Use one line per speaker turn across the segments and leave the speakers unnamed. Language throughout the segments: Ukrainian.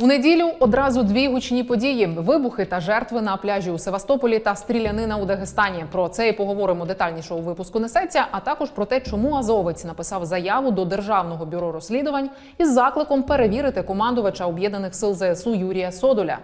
У неділю одразу дві гучні події: вибухи та жертви на пляжі у Севастополі та стрілянина у Дагестані. Про це і поговоримо детальніше у випуску несеться, а також про те, чому азовець написав заяву до державного бюро розслідувань із закликом перевірити командувача об'єднаних сил ЗСУ Юрія Содоля.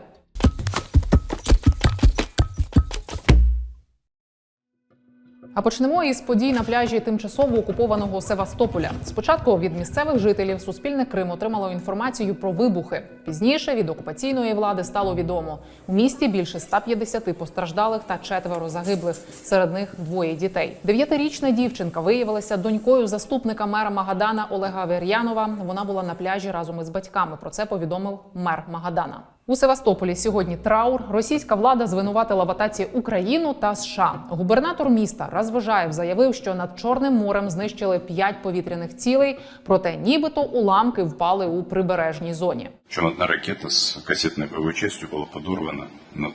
А почнемо із подій на пляжі тимчасово окупованого Севастополя. Спочатку від місцевих жителів Суспільне Крим отримало інформацію про вибухи. Пізніше від окупаційної влади стало відомо. У місті більше 150 постраждалих та четверо загиблих. Серед них двоє дітей. Дев'ятирічна дівчинка виявилася донькою заступника мера Магадана Олега Вер'янова. Вона була на пляжі разом із батьками. Про це повідомив мер Магадана. У Севастополі сьогодні траур. Російська влада звинуватила в атаці Україну та США. Губернатор міста Розважаєв заявив, що над Чорним морем знищили п'ять повітряних цілей, проте нібито уламки впали у прибережній зоні.
Причем одна ракета с кассетной боевой частью была подорвана над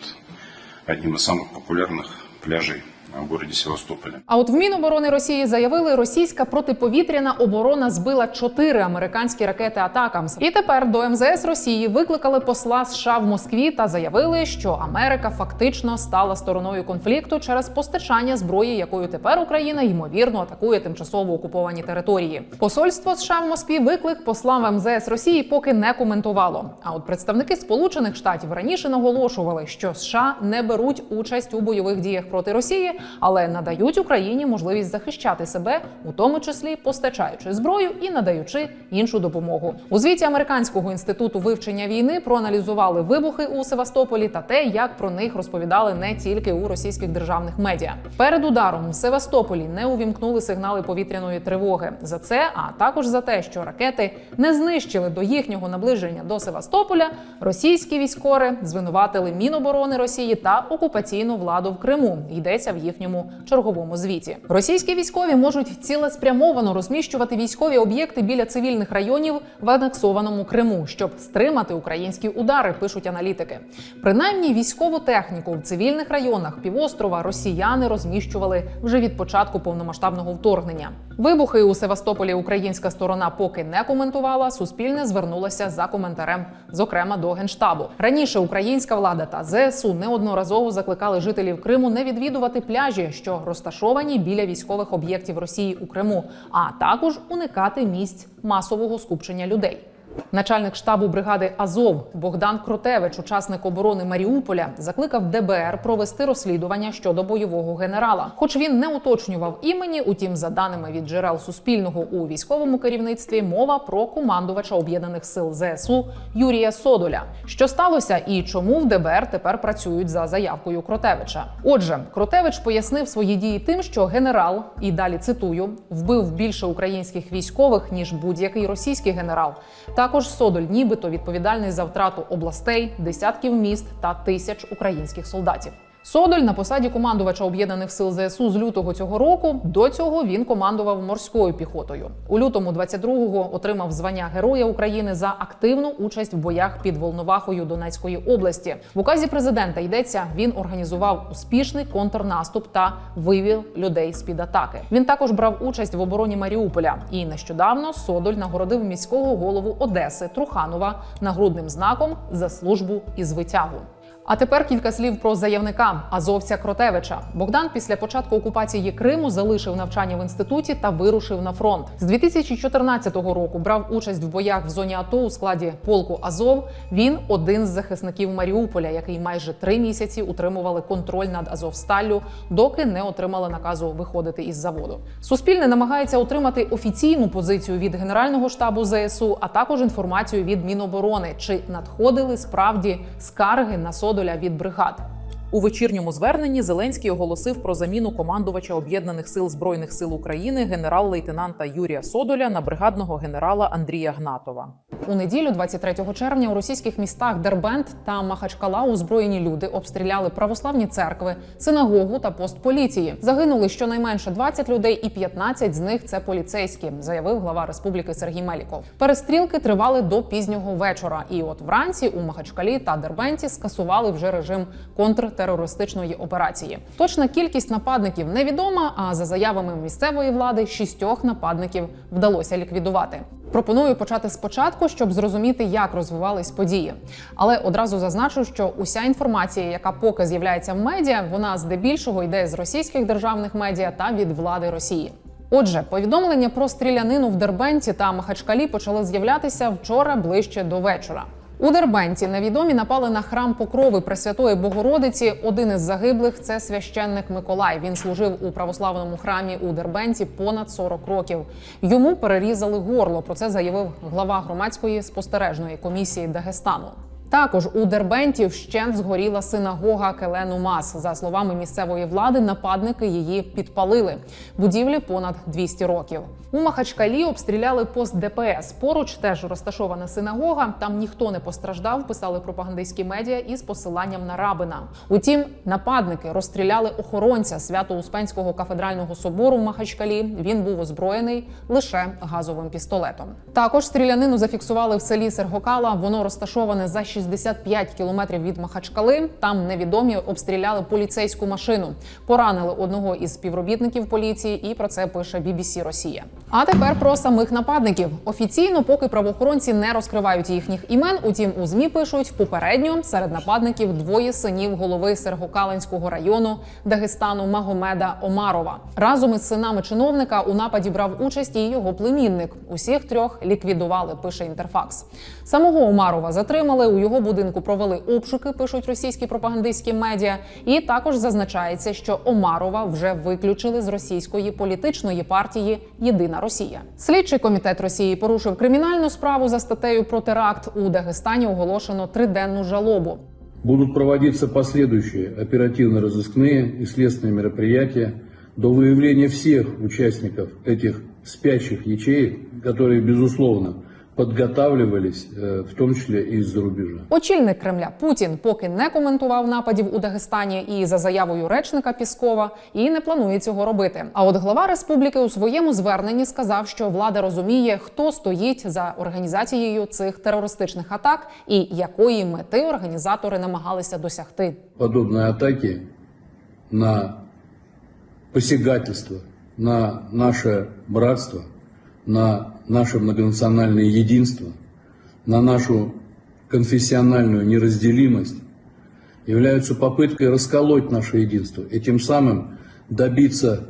одним из самых популярных пляжей в городе Севастополе.
А от в Міноборони Росії заявили, російська протиповітряна оборона збила чотири американські ракети Атакамс. І тепер до МЗС Росії викликали посла США в Москві та заявили, що Америка фактично стала стороною конфлікту через постачання зброї, якою тепер Україна ймовірно атакує тимчасово окуповані території. Посольство США в Москві виклик послам МЗС Росії поки не коментувало. А от представники Сполучених Штатів раніше наголошували, що США не беруть участь у бойових діях проти Росії, але надають Україні можливість захищати себе, у тому числі постачаючи зброю і надаючи іншу допомогу. У звіті американського інституту вивчення війни проаналізували вибухи у Севастополі та те, як про них розповідали не тільки у російських державних медіа. Перед ударом в Севастополі не увімкнули сигнали повітряної тривоги. За це, а також за те, що ракети не знищили до їхнього наближення до Севастополя. Російські військори звинуватили Міноборони Росії та окупаційну владу в Криму. Йдеться в їхньому черговому звіті. Російські військові можуть цілеспрямовано розміщувати військові об'єкти біля цивільних районів в анексованому Криму, щоб стримати українські удари. Пишуть аналітики. Принаймні військову техніку в цивільних районах півострова росіяни розміщували вже від початку повномасштабного вторгнення. Вибухи у Севастополі українська сторона поки не коментувала. Суспільне звернулося за коментарем, зокрема до генштабу. Раніше українська влада та ЗСУ неодноразово закликали жителів Криму не відвідувати пляжі, що розташовані біля військових об'єктів Росії у Криму, а також уникати місць масового скупчення людей. Начальник штабу бригади Азов Богдан Кротевич, учасник оборони Маріуполя, закликав ДБР провести розслідування щодо бойового генерала. Хоч він не уточнював імені, утім, за даними від джерел Суспільного у військовому керівництві, мова про командувача об'єднаних сил ЗСУ Юрія Содоля. Що сталося і чому в ДБР тепер працюють за заявкою Кротевича? Отже, Кротевич пояснив свої дії тим, що генерал, і далі цитую, вбив більше українських військових ніж будь-який російський генерал. Також Содоль, нібито відповідальний за втрату областей, десятків міст та тисяч українських солдатів. Содоль на посаді командувача об'єднаних сил ЗСУ з лютого цього року. До цього він командував морською піхотою. У лютому 22-го отримав звання Героя України за активну участь в боях під Волновахою Донецької області. В указі президента йдеться, він організував успішний контрнаступ та вивів людей з під атаки. Він також брав участь в обороні Маріуполя. І нещодавно Содоль нагородив міського голову Одеси Труханова нагрудним знаком за службу із витягу. А тепер кілька слів про заявника Азовця Кротевича. Богдан після початку окупації Криму залишив навчання в інституті та вирушив на фронт. З 2014 року брав участь в боях в зоні АТО у складі полку Азов. Він один з захисників Маріуполя, який майже три місяці утримували контроль над Азовсталлю, доки не отримали наказу виходити із заводу. Суспільне намагається отримати офіційну позицію від Генерального штабу ЗСУ, а також інформацію від Міноборони, чи надходили справді скарги на Содоля від бригад. У вечірньому зверненні Зеленський оголосив про заміну командувача об'єднаних сил збройних сил України генерал-лейтенанта Юрія Содоля на бригадного генерала Андрія Гнатова. У неділю, 23 червня, у російських містах Дербент та Махачкала озброєні люди обстріляли православні церкви, синагогу та пост поліції. Загинули щонайменше 20 людей, і 15 з них це поліцейські, заявив глава республіки Сергій Меліков. Перестрілки тривали до пізнього вечора. І от вранці у Махачкалі та Дербенті скасували вже режим контртероризму терористичної операції. Точна кількість нападників невідома. А за заявами місцевої влади, шістьох нападників вдалося ліквідувати. Пропоную почати спочатку, щоб зрозуміти, як розвивались події. Але одразу зазначу, що уся інформація, яка поки з'являється в медіа, вона здебільшого йде з російських державних медіа та від влади Росії. Отже, повідомлення про стрілянину в Дербенті та Махачкалі почали з'являтися вчора ближче до вечора. У Дербенті невідомі напали на храм Покрови Пресвятої Богородиці. Один із загиблих це священник Миколай. Він служив у православному храмі у Дербенті понад 40 років. Йому перерізали горло. Про це заявив глава громадської спостережної комісії Дагестану. Також у Дербенті вщент згоріла синагога Келену Мас. За словами місцевої влади, нападники її підпалили. Будівлі понад 200 років. У Махачкалі обстріляли пост ДПС. Поруч теж розташована синагога. Там ніхто не постраждав. Писали пропагандистські медіа із посиланням на рабина. Утім, нападники розстріляли охоронця Свято-Успенського кафедрального собору в Махачкалі. Він був озброєний лише газовим пістолетом. Також стрілянину зафіксували в селі Сергокала. Воно розташоване за 65 кілометрів від Махачкали. Там невідомі обстріляли поліцейську машину, поранили одного із співробітників поліції, і про це пише BBC Росія. А тепер про самих нападників. Офіційно, поки правоохоронці не розкривають їхніх імен. Утім, у змі пишуть попередньо серед нападників двоє синів голови Сергокалинського району Дагестану Магомеда Омарова. Разом із синами чиновника у нападі брав участь і його племінник. Усіх трьох ліквідували. Пише інтерфакс. Самого Омарова затримали у його будинку. Провели обшуки. Пишуть російські пропагандистські медіа. І також зазначається, що Омарова вже виключили з російської політичної партії Єдина Росія. Слідчий комітет Росії порушив кримінальну справу за статтею про теракт у Дагестані. Оголошено триденну жалобу.
Будут проводиться последующие оперативно-розыскные и следственные мероприятия до выявления всех участников этих спящих ячеек, которые, безусловно, подготавливались, э, в том числе и из-за рубежа.
Очільник Кремля Путін поки не коментував нападів у Дагестані і за заявою речника Піскова і не планує цього робити. А от глава республіки у своєму зверненні сказав, що влада розуміє, хто стоїть за організацією цих терористичних атак і якої мети організатори намагалися досягти.
Подобные атаки на посягательство на наше братство, на наше многонациональное единство, на нашу конфессиональную неразделимость являются попыткой расколоть наше единство и тем самым добиться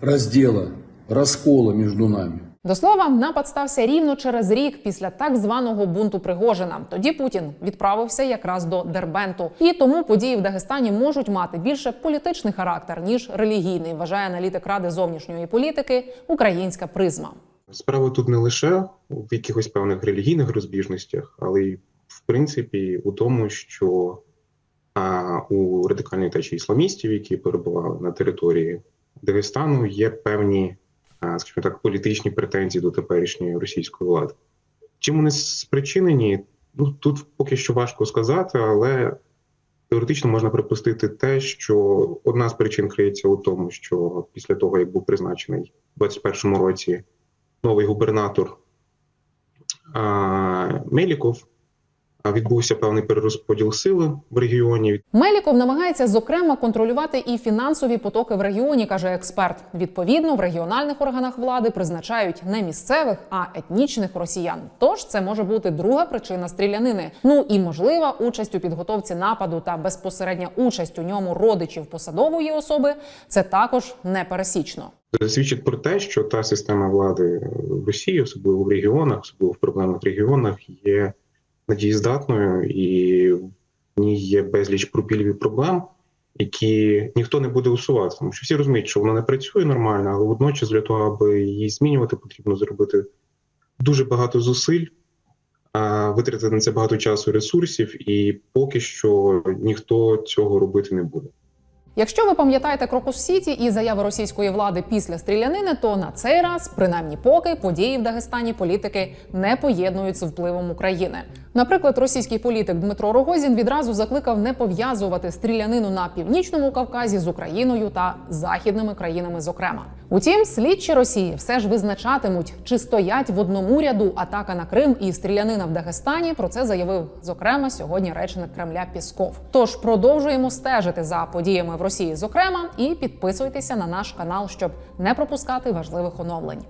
раздела, раскола между нами.
До слова, напад стався рівно через рік після так званого бунту Пригожина. Тоді Путін відправився якраз до Дербенту, і тому події в Дагестані можуть мати більше політичний характер ніж релігійний. Вважає аналітик ради зовнішньої політики Українська призма.
Справа тут не лише в якихось певних релігійних розбіжностях, але й в принципі у тому, що а, у радикальної течії ісламістів, які перебували на території Дагестану, є певні, скажімо так, політичні претензії до теперішньої російської влади. Чим вони спричинені? Ну тут поки що важко сказати, але теоретично можна припустити те, що одна з причин криється у тому, що після того, як був призначений у 2021 році новий губернатор а, Меліков, відбувся певний перерозподіл сили в регіоні.
Меліков намагається зокрема контролювати і фінансові потоки в регіоні, каже експерт. Відповідно, в регіональних органах влади призначають не місцевих, а етнічних росіян. Тож це може бути друга причина стрілянини. Ну і можлива участь у підготовці нападу та безпосередня участь у ньому родичів посадової особи. Це також непересічно.
Свідчить про те, що та система влади в Росії, особливо в регіонах, особливо в проблемних регіонах, є надієздатною і в ній є безліч пропілів проблем, які ніхто не буде усувати. Тому що всі розуміють, що вона не працює нормально, але водночас для того, аби її змінювати, потрібно зробити дуже багато зусиль, витратити на це багато часу і ресурсів, і поки що ніхто цього робити не буде.
Якщо ви пам'ятаєте Крокус Сіті і заяви російської влади після стрілянини, то на цей раз, принаймні поки, події в Дагестані політики не поєднують з впливом України. Наприклад, російський політик Дмитро Рогозін відразу закликав не пов'язувати стрілянину на північному Кавказі з Україною та західними країнами, зокрема. Утім, слідчі Росії все ж визначатимуть, чи стоять в одному ряду атака на Крим і стрілянина в Дагестані. Про це заявив зокрема сьогодні речник Кремля Пісков. Тож продовжуємо стежити за подіями в Росії, зокрема, і підписуйтеся на наш канал, щоб не пропускати важливих оновлень.